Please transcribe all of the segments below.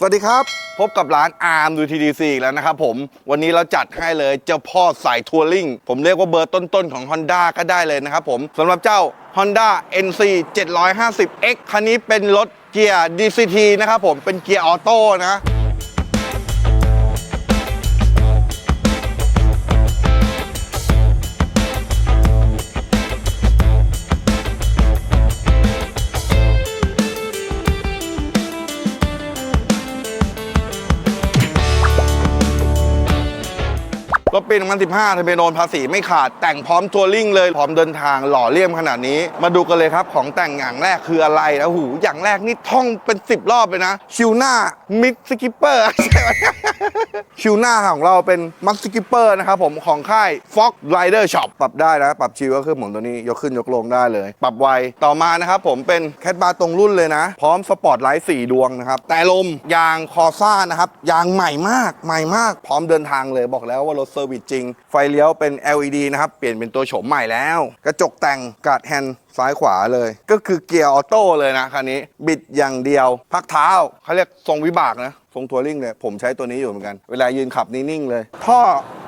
สวัสดีครับ พบกับร้านอาร์มดูทีดีซีแล้วนะครับผมวันนี้เราจัดให้เลยเจ้าพ่อสายทัวริงผมเรียกว่าเบอร์ต้นๆของ Honda ก็ได้เลยนะครับผมสำหรับเจ้า Honda NC 750X คันนี้เป็นรถเกียร์ DCT นะครับผมเป็นเกียร์ออโต้นะ รถปี 2015ทะเบียนโอนภาษีไม่ขาดแต่งพร้อมทัวริ่งเลยพร้อมเดินทางหล่อเลี่ยมขนาดนี้ มาดูกันเลยครับของแต่งอย่างแรกคืออะไรนะหูอย่างแรกนี่ท่องเป็น 10 รอบเลยนะชิวหน้ามิดสกิปเปอร์ใช่ไหม ชิวหน้าของเราเป็นมัสกิปเปอร์นะครับผมของค่าย Fox Rider Shop ปรับได้นะ ปรับชิวก็คือหมุนตัวนี้ยกขึ้นยกลงได้เลย ปรับไว ต่อมานะครับผมเป็นแคทบาร์ตรงรุ่นเลยนะ พร้อมสปอร์ตไลท์4ดวงนะครับ แต่ลมยางคอซ่านะครับ ยางใหม่มากใหม่มาก พร้อมเดินทางเลยบอกแล้วว่ารถเซอร์วิสจริง ไฟเลี้ยวเป็น LED นะครับ เปลี่ยนเป็นตัวโฉมใหม่แล้ว กระจกแต่งกาดแฮนด์ซ้ายขวาเลย ก็คือเกียร์ออโต้เลยนะคันนี้ บิดอย่างเดียว พักเท้าเขาเรียกทรงวิบากนะ ทรงทัวริงเลยผมใช้ตัวนี้อยู่เหมือนกัน เวลายืนขับนิ่งๆเลย ท่อ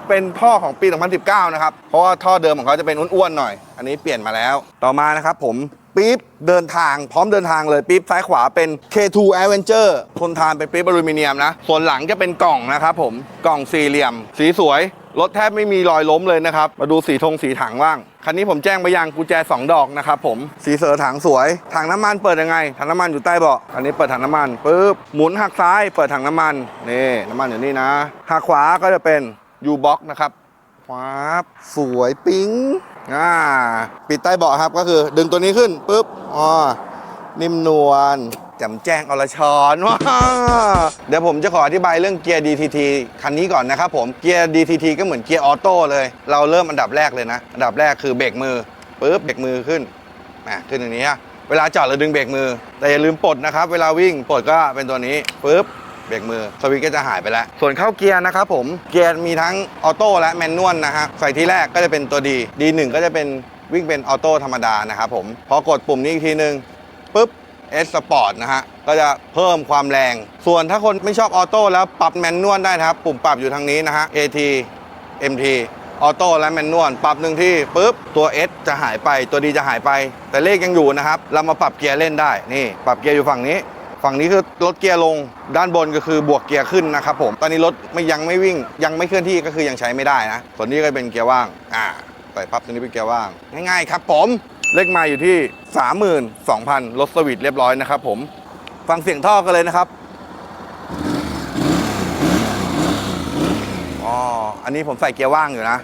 เป็นท่อของปี 2019 นะครับ เพราะว่าท่อเดิมของเขาจะเป็นอ้วนๆหน่อย อันนี้เปลี่ยนมาแล้ว ต่อมานะครับผมปี๊บเดินทางพร้อมเดินทางเลยปี๊บซ้ายขวาเป็น K2 Adventure ทนทานเป็นปี๊บอลูมิเนียมนะ ส่วนหลังจะเป็นกล่องนะครับผมกล่องสี่เหลี่ยม สีสวย รถแทบไม่มีรอยล้มเลยนะครับ มาดูสีธงสีถังบ้าง คันนี้ผมแจ้งไปยังกุญแจ 2 ดอกนะครับผม สีเสือถังสวย ถังน้ำมันเปิดยังไง ถังน้ำมันอยู่ใต้เบาะ อันนี้เปิดถังน้ำมันปุ๊บ หมุนหักซ้าย เปิดถังน้ำมัน นี่น้ำมันอยู่นี่นะ หักขวาก็จะเป็น U-Box นะครับวับสวยปิ๊งอ่า ปิดใต้เบาะครับ ก็คือดึงตัวนี้ขึ้นปุ๊บ อ๋อ นิ่มนวล จ่มแจ้งอรชรว้าเดี๋ยวผมจะขออธิบายเรื่องเกียร์ DTT คันนี้ก่อนนะครับผมเกียร์ DTT ก็เหมือนเกียร์ออโต้เลย เราเริ่มอันดับแรกเลยนะ อันดับแรกคือเบรกมือปุ๊บเบรกมือขึ้นอะขึ้นอย่างนี้เวลาจอดเราดึงเบรกมือ แต่อย่าลืมปลดนะครับ เวลาวิ่งปลดก็เป็นตัวนี้ปุ๊บเบรกมือสวิตก็จะหายไปแล้ว ส่วนเข้าเกียร์นะครับผมเกียร์มีทั้งออโต้และแมนนวลนะฮะใส่ที่แรกก็จะเป็นตัวดีดีหนึ่งก็จะเป็นวิ่งเป็นออโต้ธรรมดานะครับผมพอกดปุ่มนี้อีกทีนึงปุ๊บ S Sport นะฮะ ก็จะเพิ่มความแรง ส่วนถ้าคนไม่ชอบออโต้แล้วปรับแมนนวลได้นะครับ ปุ่มปรับอยู่ทางนี้นะฮะ AT MT ออโต้และแมนนวลปรับหนึ่งที่ปุ๊บ ตัว S จะหายไปตัวดีจะหายไป แต่เลขยังอยู่นะครับ เรามาปรับเกียร์เล่นได้นี่ ปรับเกียร์อยู่ฝั่งนี้ ฝั่งนี้คือลดเกียร์ลงด้านบนก็คือบวกเกียร์ขึ้นนะครับผมตอนนี้รถไม่ยังไม่วิ่งยังไม่เคลื่อนที่ก็คือยังใช้ไม่ได้นะส่วนนี้ก็เป็นเกียร์ว่างอ่าใส่ปั๊บตัวนี้เป็นเกียร์ว่างง่ายๆครับผม เลขไมาอยู่ที่ 32,000 รถสวิตช์เรียบร้อยนะครับผม ฟังเสียงท่อกันเลยนะครับ อ๋อ อันนี้ผมใส่เกียร์ว่างอยู่นะ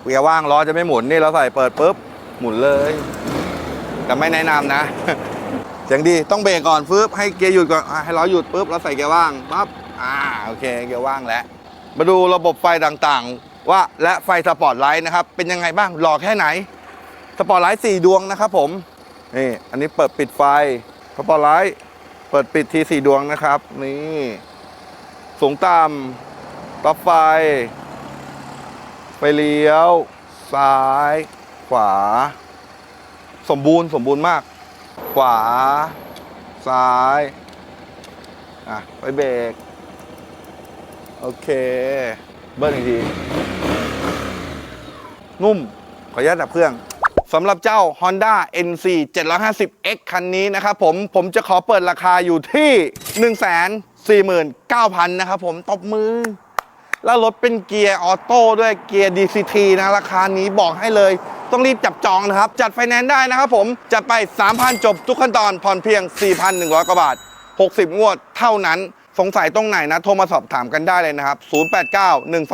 เกียร์ว่างล้อจะไม่หมุนนี่เราใส่เปิดปุ๊บ หมุนเลย แต่ไม่แนะนำนะเสียงดีต้องเบรกก่อนฟึบให้เกียร์หยุดก่อนให้ล้อหยุดปุ๊บแล้วใส่เกียร์ว่างปั๊บอ่าโอเคเกียร์ว่างแล้ว มาดูระบบไฟต่างๆ ว่าและไฟสปอร์ตไลท์นะครับ เป็นยังไงบ้างหล่อแค่ไหน สปอตไลท์4ดวงนะครับผมนี่อันนี้เปิดปิดไฟสปอตไลท์เปิดปิดทีสี่ดวงนะครับ นี่สูงต่ำตับไฟไฟเลี้ยว ซ้าย ขวา สมบูรณ์สมบูรณ์มาก ขวา ซ้ายอะไปเบรกโอเค เบิ้ลอีกที นุ่ม ขออนุญาตดับเครื่อง สำหรับเจ้า Honda NC 750X คันนี้นะครับผมผมจะขอเปิดราคาอยู่ที่ 149,000นะครับผมตบมือ แล้วรถเป็นเกียร์ออโต้ด้วยเกียร์ DCT นะราคานี้บอกให้เลย ต้องรีบจับจองนะครับ จัดไฟแนนซ์ได้นะครับผมจัดไป 3,000 จบทุกขั้นตอนผ่อนเพียง 4,100 กว่าบาท 60 งวดเท่านั้น สงสัยตรงไหนนะ โทรมาสอบถามกันได้เลยนะครับ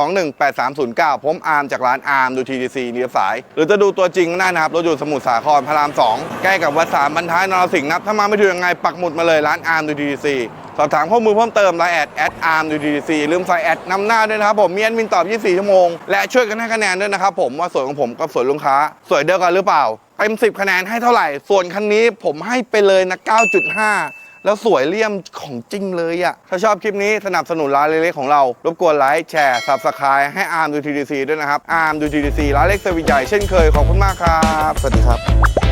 089-121-8309 ผมอาร์มจากร้านอาร์มดู TDC เลี้ยวสาย หรือจะดูตัวจริงก็ได้นะครับ รถอยู่สมุทรสาครพระราม 2 ใกล้กับวัดสามบรรท้ายนรสิงห์นะถ้ามาไม่ถึงยังไงปักหมุดมาเลยร้านอาร์มดู TDC สอบถามข้อมูลเพิ่มเติมไลน์แอดแอดอาร์มดู TDC ลืมใส่แอดนำหน้าด้วยนะครับผมมีแอดมินตอบ 24 ชั่วโมง และช่วยกันให้คะแนนด้วยนะครับผมว่าสวยของผมกับสวยลูกค้า สวยเดียวกันหรือเปล่าเต็ม10 คะแนนให้เท่าไหร่ ส่วนคันนี้ผมให้ไปเลยนะ 9.5 แล้วสวยเลี่ยมของจริงเลยอะถ้าชอบคลิปนี้สนับสนุนร้านเล็กๆของเรา รบกวนไลค์ แชร์ซับสไครต์ให้อาร์มดูทีดีซีด้วยนะครับอาร์มดูทีดีซีร้านเล็กเซอร์วิสใหญ่เช่นเคยขอบคุณมากครับ สวัสดีครับ